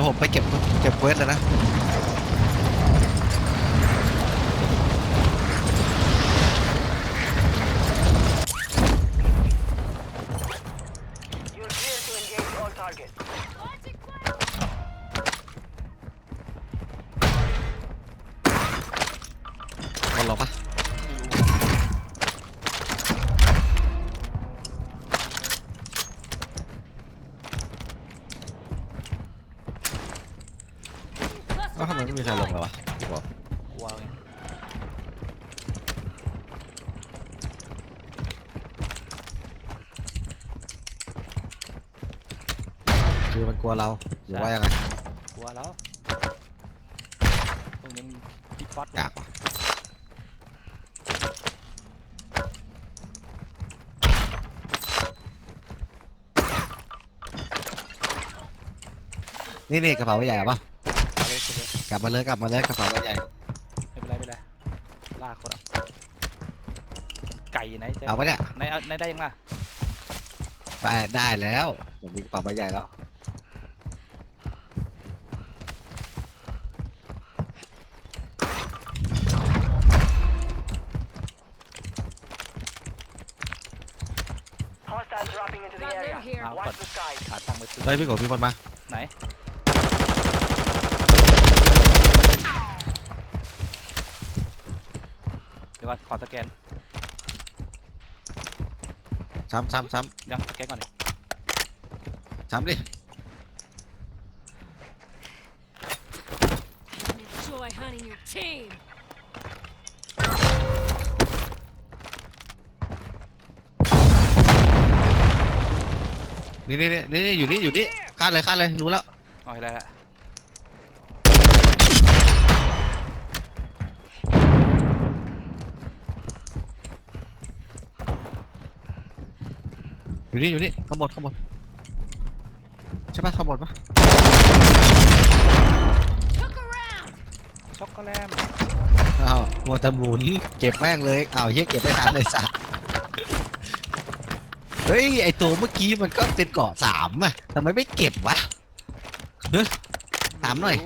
แล้วผมไปเก็บเก็บเวสเลยนะ แล้วทำไมไม่มีใครลงเลยวะบอกกลัวไงคือมันกลัวเราหรือว่ายังไงกลัวแล้วตรงนี้พี่ป๊อตอยากวะนี่นี่กระเป๋าใบใหญ่อะปะ กลับมาเลยกลับมาเลยกระเป๋าใบใหญ่ ไม่เป็นไรไม่เป็นไรลากคนเอาไก่ไหนเจ๊เอาปะเนี่ยในเอาในได้ยังล่ะไปได้แล้วผมมีกระเป๋าใบใหญ่แล้ว Hostiles dropping into the Got area. them here. Watch the skies. หาตังค์ไปซื้อเฮ้ยพี่โกมีคนมาไหนเดี๋ยว ก่อนขอสแกนซ้ำซ้ำซ้ยังสแกนก่อนดิำซ้ำดิ Enjoy hunting your team. นี่นี่นี่นี่อยู่นี่อยู่นี่คาดเลยคาดเลยรู้แล้วเอาให้ได้ละ อยู่นี่อยู่นี่ข้างบนข้างบนใช่ปะข้างบนปะ Look around. ช็อกโกแลตอ้าวมัวแต่หมุนเก็บแม่งเลยอ้าวเฮียเก็บไม่ทันเลยสัสเฮ้ยไอตัวเมื่อกี้มันก็เป็นเกาะสามอะทำไมไม่เก็บวะเฮ้ยถามหน่อย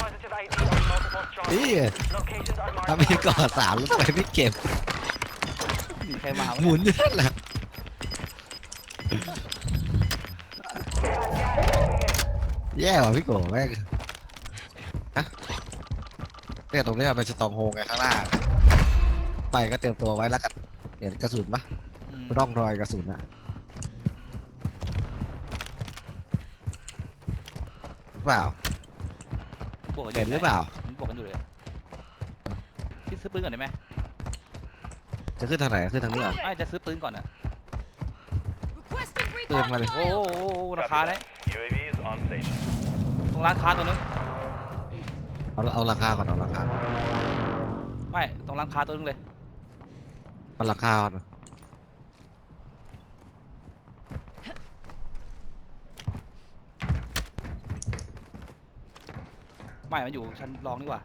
Positive ID on multiple เฮ้ย strongholds. Locations are marked. ทำไมเกาะสามแล้วทำไมไม่เก็บมี ใครมาวะหมุนอยู่นั่นแหละแย่ว่ะพี่โกแม่งฮะเนี่ยตรงนี้มันเป็นสตองโฮงไงข้างหน้า ไปก็เตรียมตัวไว้แล้วกันเห็นกระสุนปะอืมร่องรอยกระสุนอะเปล่าบวกกันเห็นหรือเปล่า มันบวกกันอยู่เลยพี่ซื้อปืนก่อนได้ไหม จะขึ้นทางไหนขึ้นทางนี้เหรอไม่จะซื้อปืนก่อนอะ Requesting เติมมาเลยโอ้โหโอ้โหราคาเลย UAV is on station. ตรงร้านค้าตัวนึงเอาเอาราคาก่อนเอาราคาไม่ตรงร้านค้าตัวนึงเลยเอาราคาก่อนไม่มันอยู่ชั้นรองนี่หว่า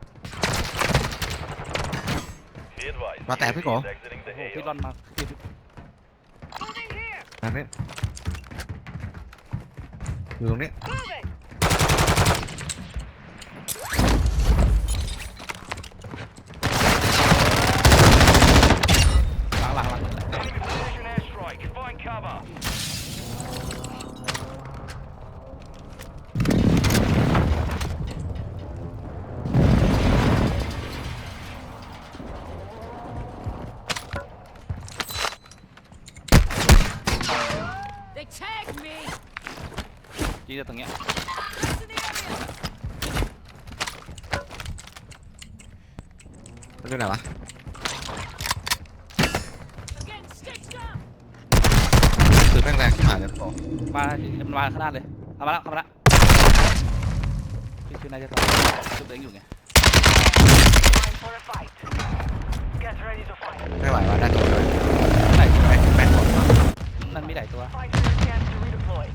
Be advised. Mà tẹp cái cổ. UAV is exiting the โอ้โหพี่ AO. รอนมาพี่ทางนี้อยู่ตรงนี้ห จีจะตรงเนี้ย It's in the area. มันอยู่ไหนวะ I'm getting stitched up. คือแม่งแรงขึ้นมาเลยพี่โกมามันมาข้างหน้าเลยเอามาแล้วเอามาแล้วพี่คือนายจะต่อชุดตัวเองอยู่ไง Time for a fight. Get ready to fight. ไม่ไหววะได้ตัวเลยไหนแม่งแม่งหมดวะนั่นมีหลายตัว Fight for your chance to redeploy.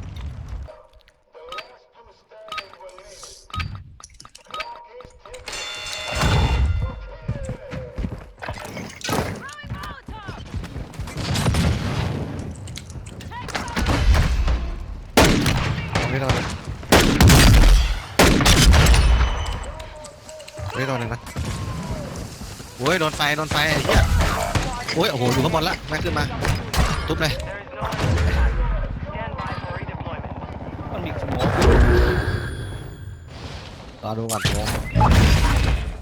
ไฟโดนไฟไอ้เหี้ยโอ้ยโอ้โหอยู่ข้างบนละแม่งขึ้นมาทุบเลย There is no enemy attack. Stand by for redeployment. มันมีสโมกรอดูก่อนโอ้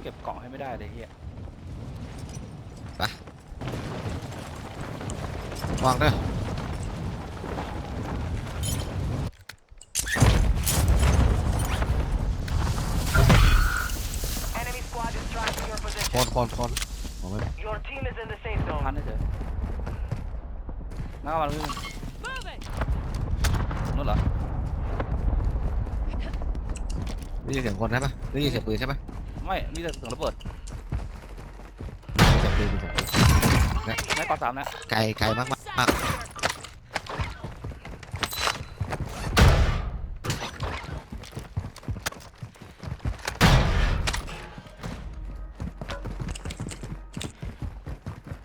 เก็บกล่องให้ไม่ได้เลยเฮียวางเด้อ Enemy squad is tracking your ค position. นคนคน ผมไม่ Your team is in the safe zone. ทันได้เจอหน้ามันวิ่ง Moving. นู่นเหรอได้ยินเสียงคนใช่ปะได้ยินเสียงปืนใช่ปะไม่มีแต่เสียงระเบิดได้ยินเสียงปืนได้ยินเสียงปืนไม่ปาสามนะไกลไกลมากมาก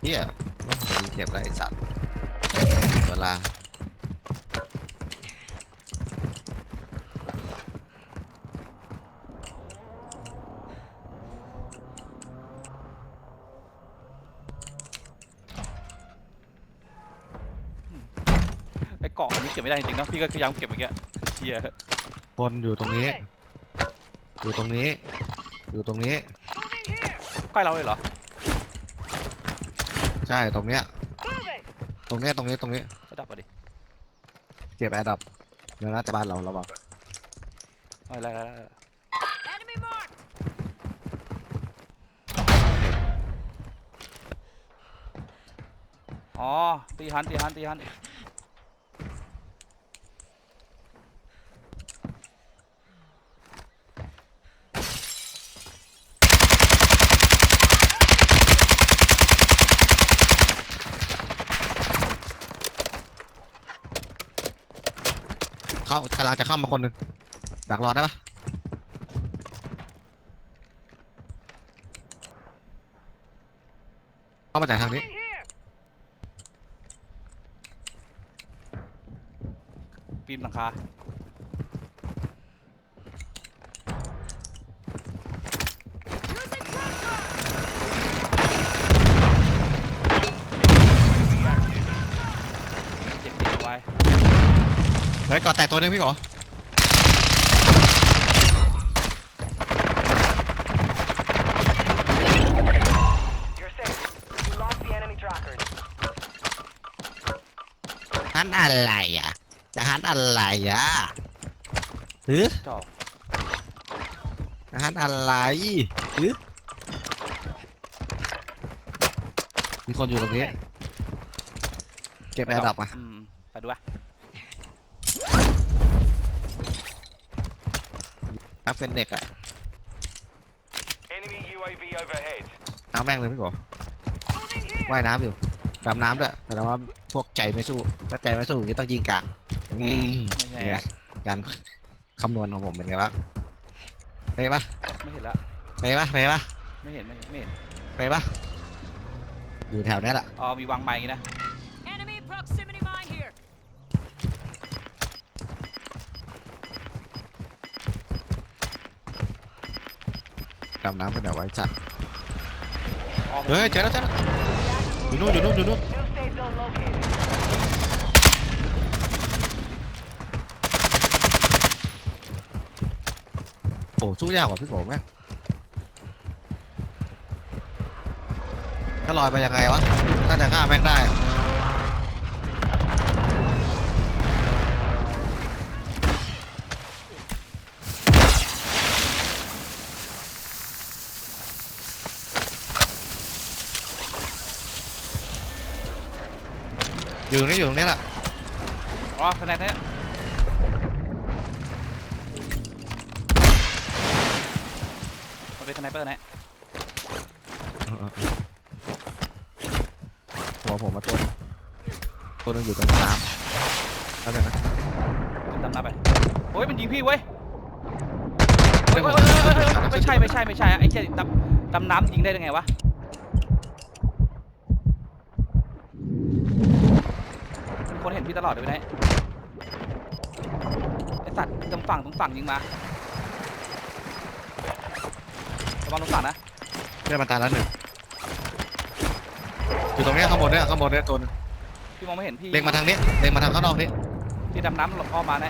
มากเฮียว่าผมเก็บไรไอ้สัตว์เวลาไอ้กล่องอันนี้เก็บไม่ได้จริงๆนะพี่ก็พยายามเก็บเมื่อกี้เฮียคนอยู่ตรงนี้ อยู่ตรงนี้ อยู่ตรงนี้ ใกล้เราเลยเหรอ ใช่ตรงเนี้ย Moving. ตรงเนี้ยตรงนี้ตรงนี้ระดับมาดิเก็บแอร์ดับเดี๋ยวนะจะบ้านเราระวังเอาอะไรอะไรอะไร Enemy mark. อ๋อตีหันตีหันตีหัน เข้ากำลังจะเข้ามาคนหนึ่งดักรอได้ปะเข้ามาจากทางนี้ ปีนหลังคา ฮ้ยก่อแตกตัวหนึงพี่หรอ You're safe. You lost the enemy trackers. ฮันอะไรอะจะฮันอะไรอะหรือจอบจะฮันอะไรหรือมีคนอยู่ตรงนี้ เก็บแอร์ดับอะอืมไปดูวะ นักเป็นเด็กอะ Enemy UAV overhead. น้ำแม่งเลยพี่หรอว่ายน้ำอยู่ดำน้ำด้วยแต่ว่าพวกใจไม่สู้ถ้าใจไม่สู้อย่างนี้ต้องยิงกลางอืมไม่ใช่เนี่ยการคำนวณของผมเป็นไงวะไปปะไม่เห็นละ ไปปะไปปะไม่เห็นไม่เห็นไม่เห็นไปปะอยู่แถวนี้แหละอ๋อมีวางไม้อย่างงี้นะ ดำน้ำเป็นแบบไว้จัดอ๋อเฮ้ยเจอแล้วเจอแล้วอยู่นู่นอยู่นู่นอยู่นู่น New safe zone located. โอ้สู้ยากกว่าพี่โกแม่งถ้าลอยไปยังไงวะน่าจะฆ่าแม่งได้ อยู่ตรงนี้อยู่ตรงนี้แหละอ๋อคะแนนเนี่ยมันเป็นสไนเปอร์นะหัวผมมาตัวหนึ่งตัวหนึงอยู่ตรงน้ำแล้วกันนะขึ้นดำน้ำไปโอ้ยมันยิงพี่เว้ยเฮ้ยเฮ้ยเฮ้ยเฮ้ยเฮ้ยไม่ใช่ไม่ใช่ไม่ใช่ไอ้เชี่ยดำดำน้ำยิงได้ยังไงวะมีคน เห็นพี่ตลอดเลยไหมไอ้สัตว์ตรงฝั่งตรงฝั่งยิงมาระวังลูกศรนะเพื่อนมันตายแล้วหนึ่งอยู่ตรงเนี้ยข้างบนเนี้ยข้างบนเนี้ยตัวหนึงพี่มองไม่เห็นพี่เล็งมาทางนี้เล็งมาทางข้างนอกนี้พี่ดำน้ำหลบอ้อมมาแน่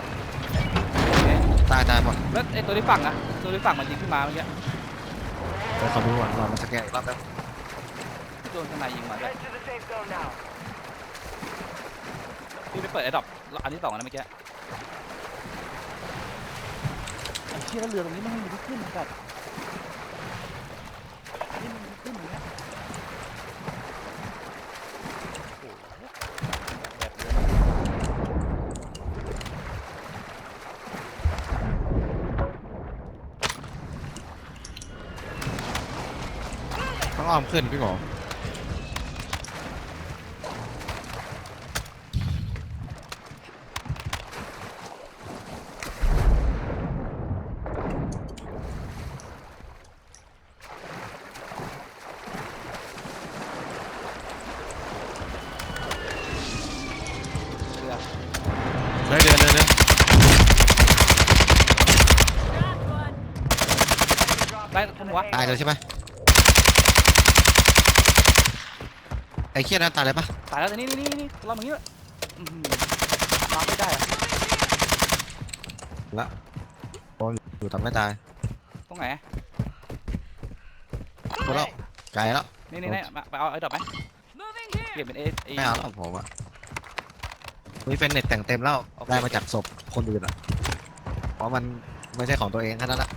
ตายตายหมดแล้วไอ้ตัวที่ฝั่งอะตัวที่ฝั่งมันยิงขึ้นมาเมื่อกี้เดี๋ยวขอดูก่อนก่อนมันสแกนอีกรอบแล้วโดนข้างในยิงมาด้วย Head to the safe zone now. พี่ไปเปิดไอ้ดอกอันที่สองนะเมื่อกี้ไอ้เชี่ยแล้วเรือตรงนี้มันไม่มีที่ขึ้นแบบนี่มันมีที่ขึ้นอย่างเงี้ยโอ้โหแบบเรือต้องอ้อมขึ้นพี่หมอ เรือ เดินเดินเดินเดิน Got one. ได้ทันวะ ตาย เลยใช่ไหมไอ้เคียนั้นตายเลยปะตายแล้วแต่นี่นี่นี่นี่เราอย่างนี้เลยอื้อหือมาไม่ได้อะละโอ้ยอยู่ทำไม่ตายตรงไหนตัวแล้วไกลแล้ว นี่นี่นี่มาไปเอาไอ้ดอกไหม Moving เปลี่ย here. นเป็นเอเอไม่เอาแล้วผมอะมีเป็นเน็ตแต่งเต็มแล้วโอเคได้มาจากศพคนอื่นอะเพราะมันไม่ใช่ของตัวเองแค่นั้นแหละ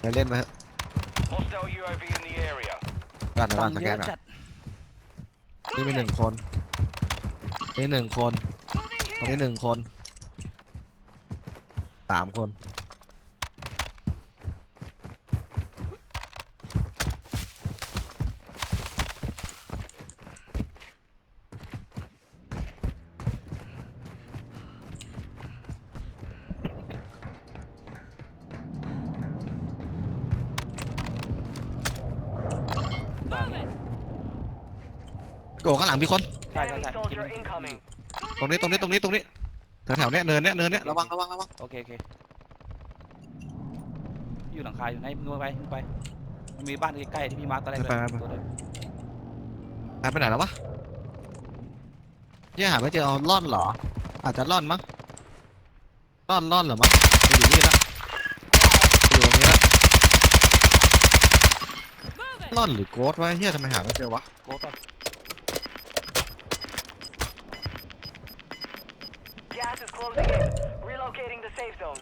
ไปเล่นไปเถอะ Hostile UAV in the area. ก่อนนะตัว่างสค์แกเยนอะอะจัดนี่มีหนึ่งคนนี่หนึ่งคน Moving ตรง here. นี้หนึ่งคนสามคน โกข้างหลังมีคน ใช่ใช่ Enemy ใช่ soldier incoming. ตรงนี้ตรงนี้ตรงนี้ตรงนี้แถวแถวๆเนี้ยเนินเนี้ยเนินเนี้ยระวังระวังระวังโอเคโอเคอยู่หลังคาอยู่ไหนมึงไปมึงไป มันมีบ้านใกล้ๆที่พี่มาร์คตอนแรกเลยตัวเดียวหายไปไหนแล้ววะเนี่ยหาไม่เจอเอาล่อนเหรอ อาจจะล่อนมั้งล่อนล่อนเหรอมั้งไปอยู่นี่ละอยู่ตรงนี้ละ Moving. ล่อนหรือโกดวะเฮียทำไมหาไม่เจอวะโกก่อน safe zone.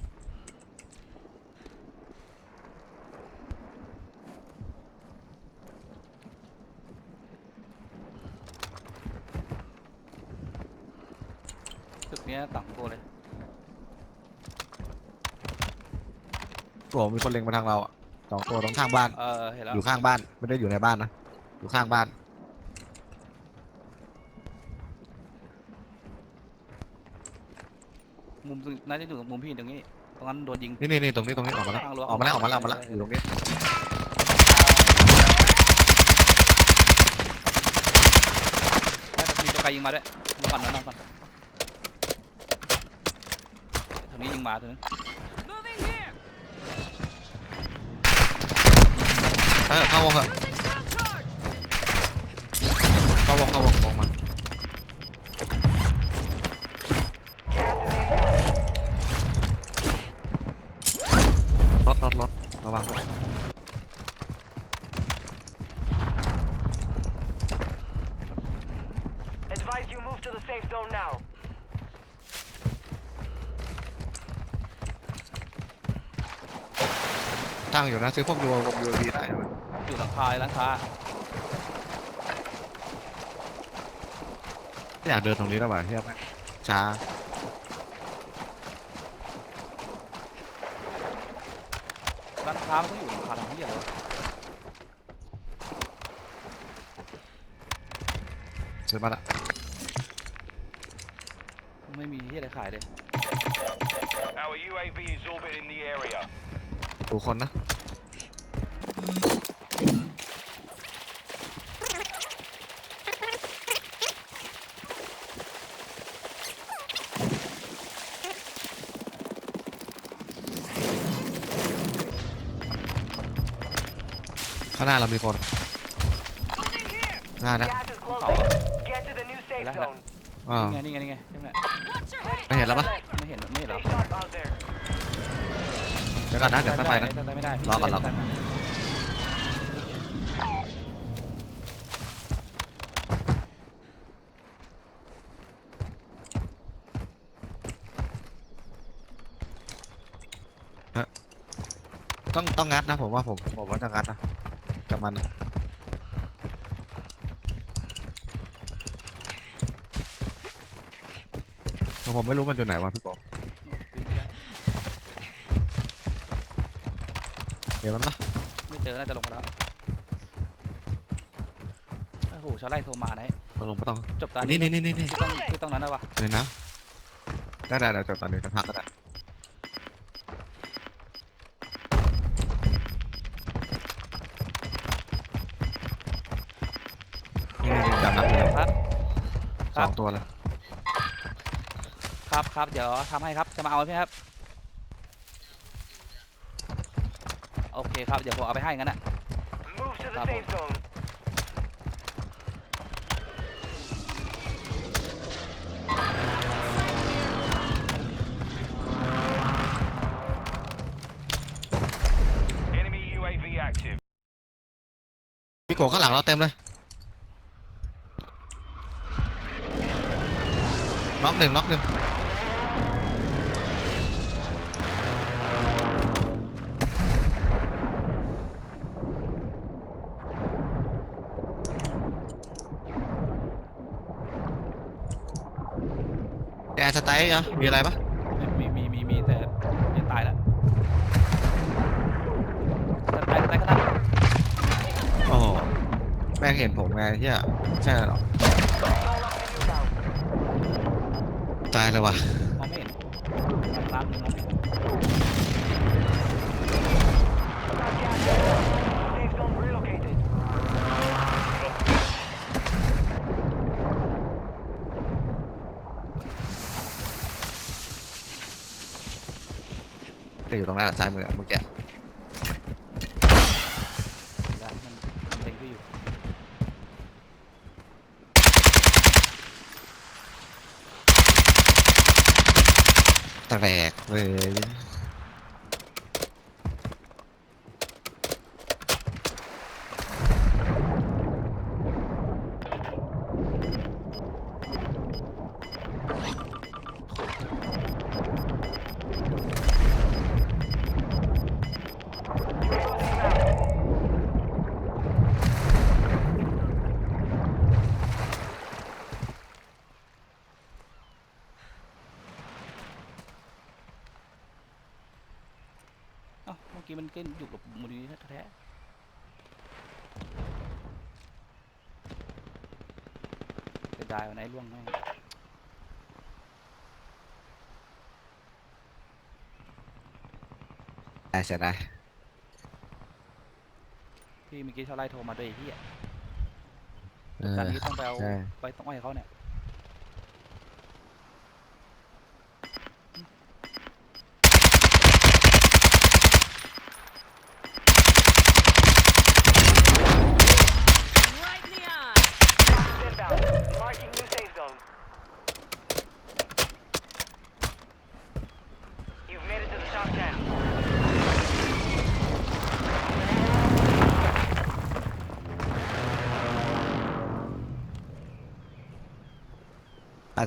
ตึกเนี้ยต่างตัวเลยโอ้มีคนเล็งมาทางเราอะสองตัวตรงข้างบ้าน เออเห็นแล้ว อยู่ข้างบ้าน ไม่ได้อยู่ในบ้านนะ อยู่ข้างบ้าน มุมตรงน่าจะอยู่มุมพี่ตรงนี้ ตรงนั้นโดนยิง นี่นี่นี่ตรงนี้ตรงนี้ออกมาแล้วข้างรั้วออกมาแล้วออกมาแล้วออกมาแล้วอยู่ตรงนี้แล้วมีตัวไกลยิงมาด้วยดูก่อนนะนอนก่อนตรงนี้ยิงมาตัวนึง Moving here. เออเข้าวงเถอะ Using ground charge. เข้าวงเข้าวงวงมา รถรถรถระวัง Advise you move to the safe zone now. ตั้งอยู่นะซื้อพวกยูวงยูวีได้ไหมอยู่หลังคาหลังคาไม่อยากเดินตรงนี้แล้วว่ะเฮียแม่งช้าร้านค้ามันต้องอยู่หลังคาทำที่อะไรวะซื้อมาละไม่มีที่อะไรขายเลย Our UAV is orbiting the area. ดูคนนะางหน้าเรามีคน Moving here. หน้านะ Gas is closing. Get to the new safe Relax. zone. อ๋อนี่ไงนี่ไงนี่ไงใช่ไหม Watch your head. ไม่เห็นแล้วปะ ไม่เห็นไม่เห็นหรอ Stay sharp out there. เดี๋ยวก่อนนะเดี๋ยวค่อยไปนะได้ไม่ได้รอก่อนรอก่อน ต้องต้องงัดนะผมว่าผมผมว่าจะงัดนะกับ มันนะแต่ผมไม่รู้มันอยู่ไหนวะพี่บอกเดี๋ยวมันปะไม่เจอ น่าจะลงมาแล้ว โอ้โหชาวไร่โทรมาไหนต้องลงไม่ต้องจบตอนนี่นี่นี่นี่นี่ที่ต้องที่ต้องนั้นนะวะเดี๋ยวนะ ได้ได้ได้จบตอนนี้จะพักก็ได้ สองตัวเลยครับครับเดี๋ยวทำให้ครับจะมาเอาใช่ไหมครับ โอเคครับเดี๋ยวผมเอาไปให้งั้นอะ Move to the Bravo. safe zone. Enemy UAV active. พี่โกข้างหลังเราเต็มเลย น็อกหนึ่งน็อกหนึ่งแอร์สไตล์เหรอมีอะไรปะมีมีมีมีแต่จะตายแล้วจะตายจะตายก็ได้โอ้โหแม่งเห็นผมไงเฮียใช่หรอ ตายเลยว่ะมองไม่เห็นร้านหนึ่งมองไม่เห็น Safe zone relocated. จะอยู่ตรงนั้นอะซ้ายมืออะเมื่อกี้ ร้านมันเล็งที่อยู่ แตกเลย อกี้มันเก้นอยู่กับมูลนิธิแท้ๆเสียดายวันไหนล่วงแม่งได้เสียดายพี่เมื่อกี้ชาวไร่โทรมาด้วยไอ้เฮียเออตอนนี้ต้องไปเอาใช่ ไปต้องให้เขาเนี่ย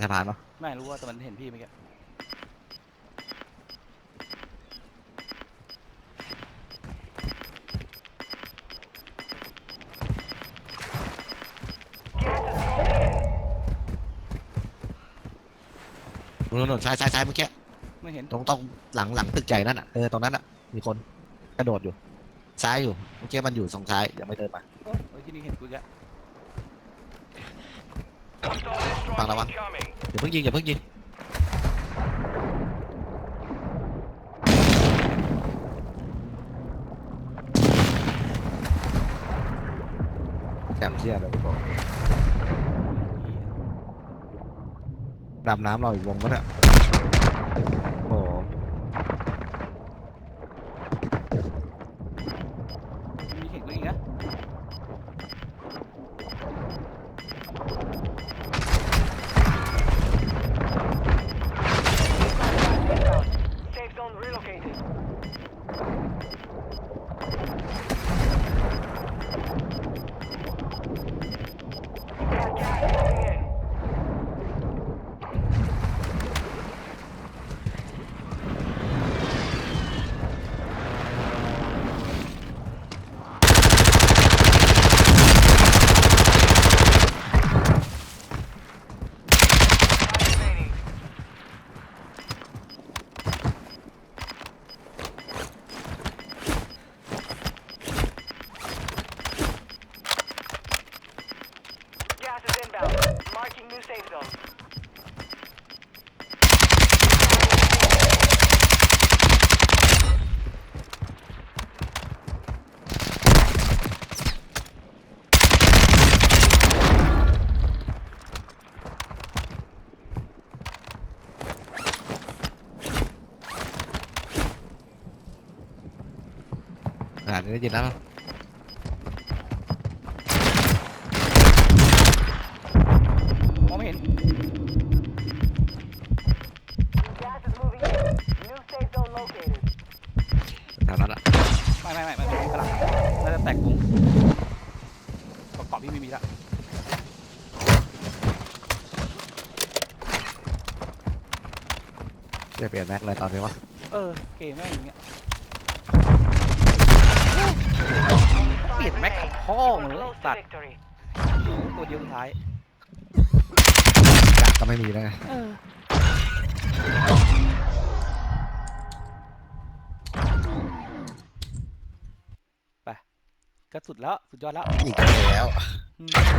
สะพานปะไม่รู้ว่าแต่มันเห็นพี่เมื่อกี้นู่นนู่นซ้ายซ้ายซ้ายเมื่อกี้ ไม่เห็นตรงตรงหลังหลังตึกใหญ่นั่นอะ เออ ตรงนั้นอะ มีคนกระโดดอยู่ ซ้ายอยู่ เมื่อกี้มันอยู่สองซ้าย ยังไม่เดินมา โอ้ยที่นี่เห็นกูอีกแล้ว Hostile airstrike Bằng nào bắn? incoming. อย่าเพิ่งยิงอย่าเพิ่งยิ ได้ยินแล้วมองไม่เห็น Gas is moving in. New safe zone located. แถวนั้นอะไม่ไม่ไม่ไม่ไม่กำลังน่าจะแตกวงประกอบพี่ไม่มีละจะเปลี่ยนแม็กเลยตอนนี้วะเออเกมแม่งอย่างเงี้ย Only เปลี่ยน five แม็ก remain. กับพ่อมึงเลย Close to สัตว์ victory. ตัวเดียวสุดท้ายกากก็ไม่มีแล้วไงเออไปก็สุดแล้ว สุดยอดแล้ว อีกแล้วอืม